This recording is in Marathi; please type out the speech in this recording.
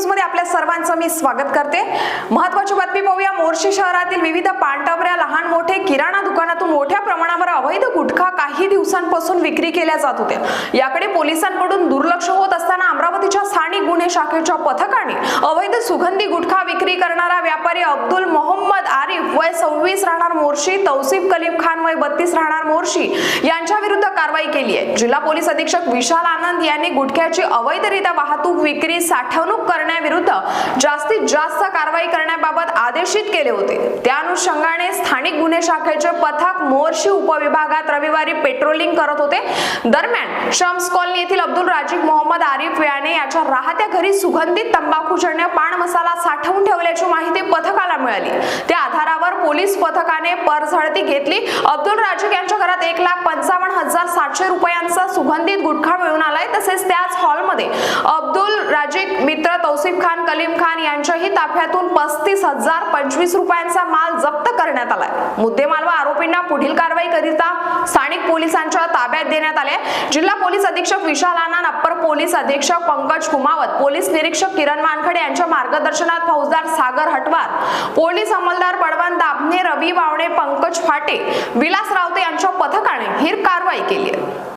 न्यूजमध्ये आपल्या सर्वांचं मी स्वागत करते. महत्वाची बातमी पाहूया. मोर्शी शहरातील विविध पांटवऱ्या लहान मोठे किराणा दुकानातून मोठ्या प्रमाणावर अवैध गुटखा काही दिवसांपासून विक्री केल्या जात होत्या. याकडे पोलिसांकडून दुर्लक्ष होत असताना अमरावतीच्या स्थानिक गुन्हे शाखेच्या पथकाने अवैध सुगंधी गुटखा विक्री करणारा व्यापारी अब्दुल मोहम्मद आरिफ वय सव्वीस राहणार मोर्शी तौसिफ कलीम खान वय बत्तीस राहणार मोर्शी यांच्या विरुद्ध कारवाई केली आहे. जिल्हा पोलीस अधीक्षक विशाल आनंद यांनी गुटख्याची अवैधरित्या वाहतूक विक्री साठवणूक करण्याविरुद्ध जास्तीत जास्त कारवाई करण्याबाबत आदेशित केले होते. त्या अनुषंगाने स्थानिक गुन्हे शाखेचे पथक मोर्शी उपविभागात रविवारी पेट्रोलिंग करत होते. दरम्यान शम्स कॉलनी येथील अब्दुल राजीब मोहम्मद आरिफ याने याच्या राहत्या घरी सुगंधित तंबाखूजन्य पान मसाला साठवून ठेवल्याची माहिती पथकाला मिळाली. त्या आधारावर पोलीस पथकाने परझडती घेतली. अब्दुल राजक यांच्या घरात हजार रुपयांचा सुगंधित गुटखा मिळून आलाय. तसेच त्याच हॉलमध्ये अब्दुल राजीक मित्र तौसिफ खान कलीम खान यांच्याही ताफ्यातून पस्तीस हजार पंचवीस रुपयांचा माल जप्त करण्यात आलाय. मुद्देमाल व आरोपींना पुढील कारवाई करिता स्थानिक पोलिसांच्या ताब्यात देण्यात आले जिल्हा पोलीस अधीक्षक विशाल आनंद अप्पर पोलीस अधीक्षक पंकज कुमावत पोलीस निरीक्षक किरण वानखडे यांच्या मार्गदर्शनात फौजदार सागर हटवार पोलीस अंमलदार बळवंत दाभनेर रवी बावणे पंकज फाटे विलास रावते यांच्या पथकाने ही कारवाई केली आहे.